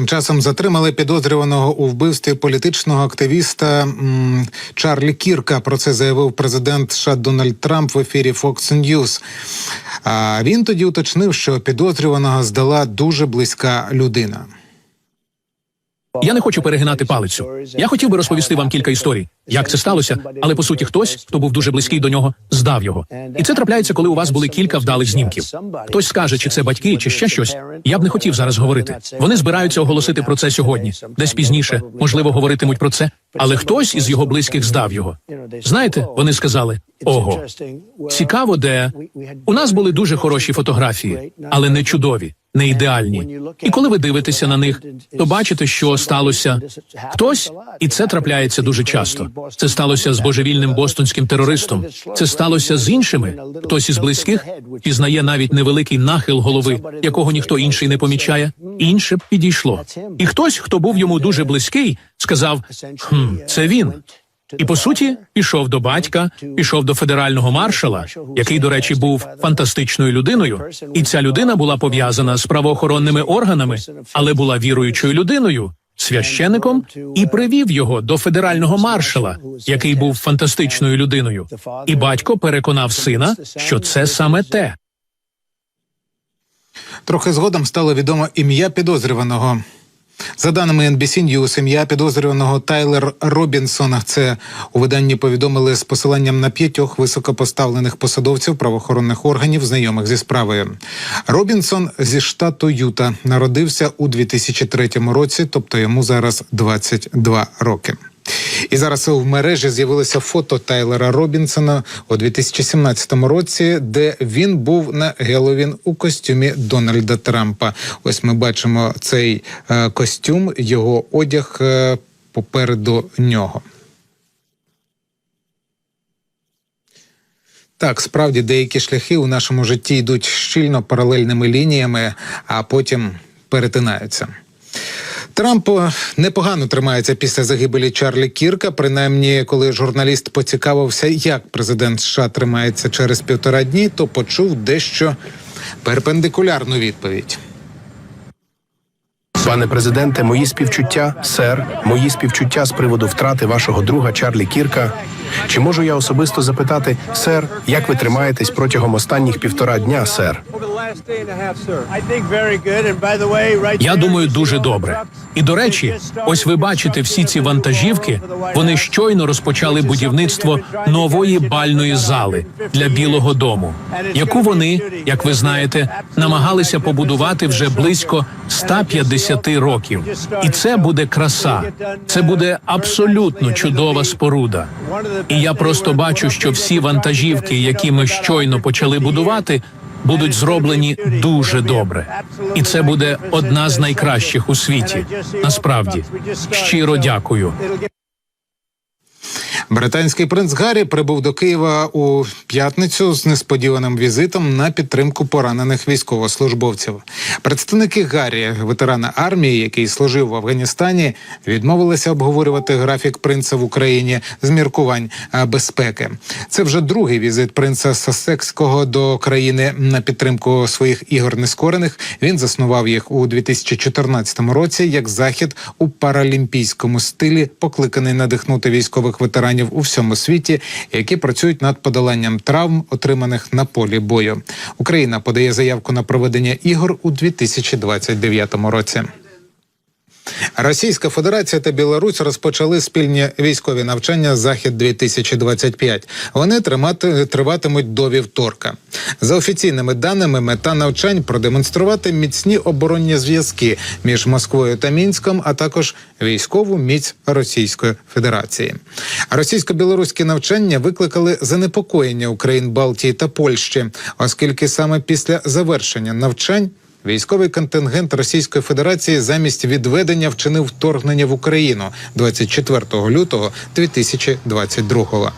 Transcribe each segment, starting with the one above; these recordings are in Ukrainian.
Тим часом затримали підозрюваного у вбивстві політичного активіста м, Чарлі Кірка. Про це заявив президент США Дональд Трамп в ефірі Fox News. А він тоді уточнив, що підозрюваного здала дуже близька людина. Я не хочу перегинати палицю. Я хотів би розповісти вам кілька історій, як це сталося, але по суті, хтось, хто був дуже близький до нього, здав його. І це трапляється, коли у вас були кілька вдалих знімків. Хтось скаже, чи це батьки, чи ще щось. Я б не хотів зараз говорити. Вони збираються оголосити про це сьогодні, десь пізніше, можливо, говоритимуть про це. Але хтось із його близьких здав його. Знаєте, вони сказали: ого, цікаво, де у нас були дуже хороші фотографії, але не чудові, не ідеальні. І коли ви дивитеся на них, то бачите, що сталося хтось, і це трапляється дуже часто. Це сталося з божевільним бостонським терористом. Це сталося з іншими. Хтось із близьких пізнає навіть невеликий нахил голови, якого ніхто інший не помічає. Інше підійшло. І хтось, хто був йому дуже близький, сказав: хм, це він. І по суті пішов до батька, пішов до федерального маршала, який, до речі, був фантастичною людиною, і ця людина була пов'язана з правоохоронними органами, але була віруючою людиною, священником, і привів його до федерального маршала, який був фантастичною людиною. І батько переконав сина, що це саме те. Трохи згодом стало відомо ім'я підозрюваного. За даними NBC News, ім'я підозрюваного Тайлер Робінсона. Це у виданні повідомили з посиланням на п'ятьох високопоставлених посадовців правоохоронних органів, знайомих зі справою. Робінсон зі штату Юта народився у 2003 році, тобто йому зараз 22 роки. І зараз в мережі з'явилося фото Тайлера Робінсона у 2017 році, де він був на Геловін у костюмі Дональда Трампа. Ось ми бачимо цей е, костюм, його одяг е, попереду нього. Так, справді деякі шляхи у нашому житті йдуть щільно паралельними лініями, а потім перетинаються. Трамп непогано тримається після загибелі Чарлі Кірка. Принаймні, коли журналіст поцікавився, як президент США тримається через півтора дні, то почув дещо перпендикулярну відповідь. Пане президенте, мої співчуття, сер, мої співчуття з приводу втрати вашого друга Чарлі Кірка. Чи можу я особисто запитати, сер, як ви тримаєтесь протягом останніх півтора дня, сер? Я думаю, дуже добре. І до речі, ось ви бачите всі ці вантажівки. Вони щойно розпочали будівництво нової бальної зали для Білого Дому, яку вони, як ви знаєте, намагалися побудувати вже близько 150 років. І це буде краса. Це буде абсолютно чудова споруда. І я просто бачу, що всі вантажівки, які ми щойно почали будувати, будуть зроблені дуже добре. І це буде одна з найкращих у світі. Насправді щиро дякую. Британський принц Гаррі прибув до Києва у п'ятницю з несподіваним візитом на підтримку поранених військовослужбовців. Представники Гаррі, ветерана армії, який служив в Афганістані, відмовилися обговорювати графік принца в Україні з міркувань безпеки. Це вже другий візит принца Сасекського до країни на підтримку своїх ігор нескорених. Він заснував їх у 2014 році як захід у паралімпійському стилі, покликаний надихнути військових ветеранів у всьому світі, які працюють над подоланням травм, отриманих на полі бою. Україна подає заявку на проведення ігор у 2029 році. Російська Федерація та Білорусь розпочали спільні військові навчання Захід 2025 Вони тримати триватимуть до вівторка. За офіційними даними, мета навчань продемонструвати міцні оборонні зв'язки між Москвою та Мінськом, а також військову міць Російської Федерації. Російсько-білоруські навчання викликали занепокоєння Україн, Балтії та Польщі, оскільки саме після завершення навчань. Військовий контингент Російської Федерації замість відведення вчинив вторгнення в Україну 24 лютого 2022-го.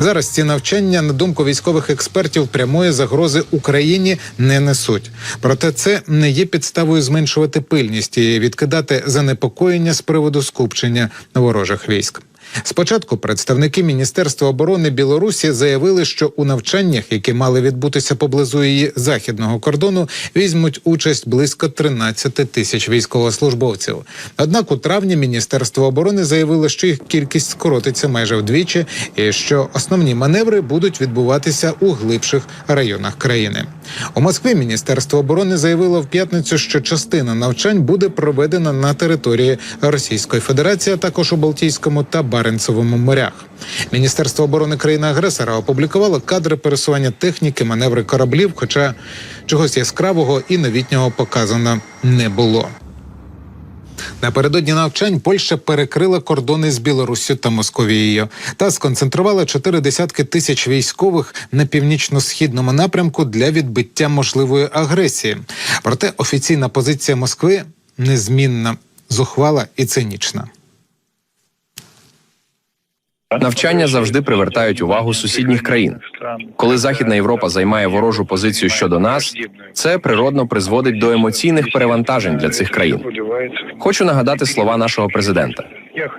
Зараз ці навчання, на думку військових експертів, прямої загрози Україні не несуть. Проте це не є підставою зменшувати пильність і відкидати занепокоєння з приводу скупчення ворожих військ. Спочатку представники Міністерства оборони Білорусі заявили, що у навчаннях, які мали відбутися поблизу її західного кордону, візьмуть участь близько 13 тисяч військовослужбовців. Однак у травні Міністерство оборони заявило, що їх кількість скоротиться майже вдвічі, і що основні маневри будуть відбуватися у глибших районах країни. У Москві Міністерство оборони заявило в п'ятницю, що частина навчань буде проведена на території Російської Федерації, а також у Балтійському та Баренцевому морях. Міністерство оборони країни-агресора опублікувало кадри пересування техніки, маневри кораблів, хоча чогось яскравого і новітнього показано не було. Напередодні навчань Польща перекрила кордони з Білоруссю та Московією та сконцентрувала чотири десятки тисяч військових на північно-східному напрямку для відбиття можливої агресії. Проте офіційна позиція Москви незмінна, зухвала і цинічна. Навчання завжди привертають увагу сусідніх країн. Коли Західна Європа займає ворожу позицію щодо нас, це природно призводить до емоційних перевантажень для цих країн. Хочу нагадати слова нашого президента: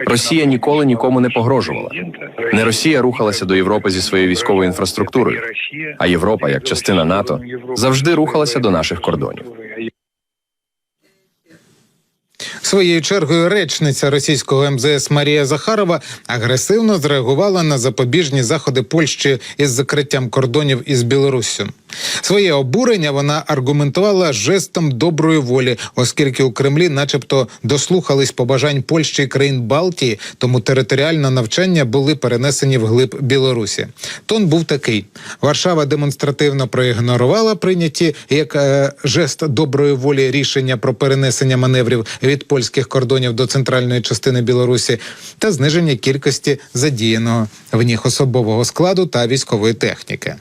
Росія ніколи нікому не погрожувала. Не Росія рухалася до Європи зі своєю військовою інфраструктурою, а Європа, як частина НАТО, завжди рухалася до наших кордонів. Своєю чергою речниця російського МЗС Марія Захарова агресивно зреагувала на запобіжні заходи Польщі із закриттям кордонів із Білоруссю. Своє обурення вона аргументувала жестом доброї волі, оскільки у Кремлі, начебто, дослухались побажань Польщі і країн Балтії, тому територіальне навчання були перенесені в глиб Білорусі. Тон був такий: Варшава демонстративно проігнорувала прийняті як е, жест доброї волі рішення про перенесення маневрів від польських кордонів до центральної частини Білорусі та зниження кількості задіяного в них особового складу та військової техніки.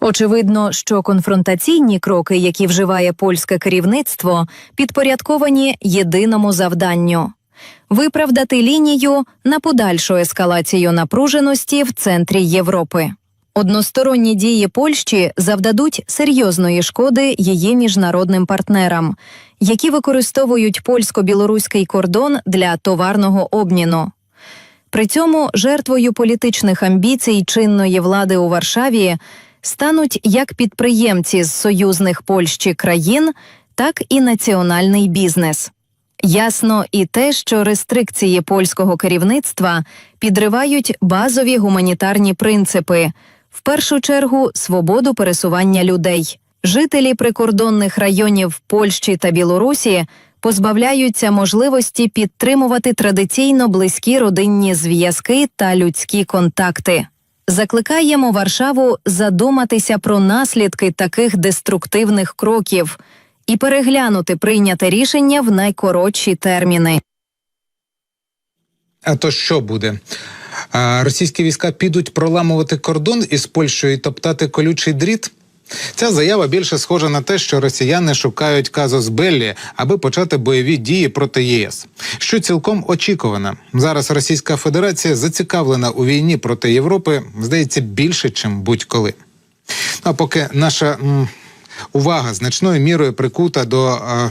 Очевидно, що конфронтаційні кроки, які вживає польське керівництво, підпорядковані єдиному завданню виправдати лінію на подальшу ескалацію напруженості в центрі Європи. Односторонні дії Польщі завдадуть серйозної шкоди її міжнародним партнерам, які використовують польсько-білоруський кордон для товарного обміну. При цьому жертвою політичних амбіцій чинної влади у Варшаві стануть як підприємці з союзних Польщі країн, так і національний бізнес. Ясно і те, що рестрикції польського керівництва підривають базові гуманітарні принципи, в першу чергу свободу пересування людей. Жителі прикордонних районів Польщі та Білорусі позбавляються можливості підтримувати традиційно близькі родинні зв'язки та людські контакти. Закликаємо Варшаву задуматися про наслідки таких деструктивних кроків і переглянути прийняте рішення в найкоротші терміни. А то що буде? Російські війська підуть проламувати кордон із Польщею і топтати колючий дріт? Ця заява більше схожа на те, що росіяни шукають казус Беллі, аби почати бойові дії проти ЄС, що цілком очікувано. Зараз Російська Федерація зацікавлена у війні проти Європи, здається, більше, чим будь-коли. Ну, а поки наша увага значною мірою прикута до е,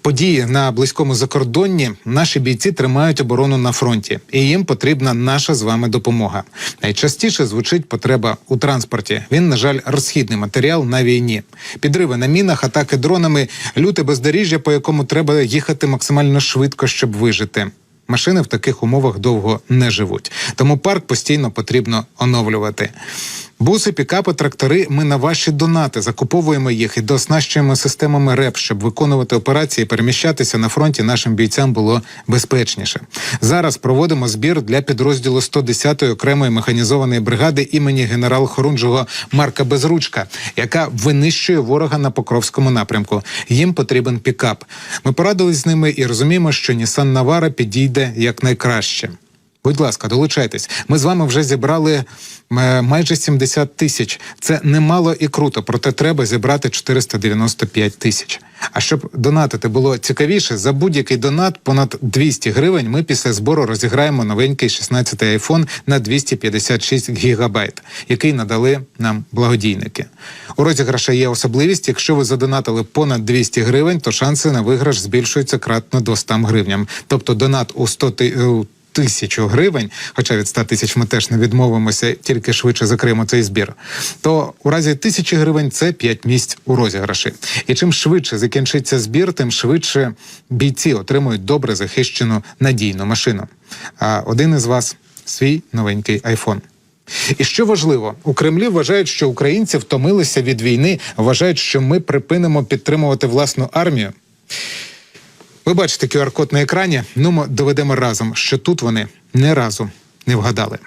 події на близькому закордонні, наші бійці тримають оборону на фронті, і їм потрібна наша з вами допомога. Найчастіше звучить потреба у транспорті. Він, на жаль, розхідний матеріал на війні. Підриви на мінах, атаки дронами, люте бездоріжжя, по якому треба їхати максимально швидко, щоб вижити. Машини в таких умовах довго не живуть, тому парк постійно потрібно оновлювати. Буси, пікапи, трактори. Ми на ваші донати закуповуємо їх і дооснащуємо системами РЕП, щоб виконувати операції, переміщатися на фронті нашим бійцям було безпечніше. Зараз проводимо збір для підрозділу 110-ї окремої механізованої бригади імені генерал Хорунжого Марка Безручка, яка винищує ворога на Покровському напрямку. Їм потрібен пікап. Ми порадились з ними і розуміємо, що Нісан Навара підійде якнайкраще. Будь ласка, долучайтесь. Ми з вами вже зібрали е, майже 70 тисяч. Це немало і круто, проте треба зібрати 495 тисяч. А щоб донатити було цікавіше, за будь-який донат понад 200 гривень ми після збору розіграємо новенький 16-й айфон на 256 гігабайт, який надали нам благодійники. У розіграша є особливість. Якщо ви задонатили понад 200 гривень, то шанси на виграш збільшуються кратно до 100 гривням. Тобто донат у 100 ти- у тисячу гривень, хоча від 100 тисяч ми теж не відмовимося, тільки швидше закриємо цей збір, то у разі тисячі гривень це 5 місць у розіграші. І чим швидше закінчиться збір, тим швидше бійці отримують добре захищену надійну машину. А один із вас свій новенький айфон. І що важливо, у Кремлі вважають, що українці втомилися від війни, вважають, що ми припинимо підтримувати власну армію. Ви бачите QR-код на екрані. Ну, ми доведемо разом, що тут вони не разу не вгадали.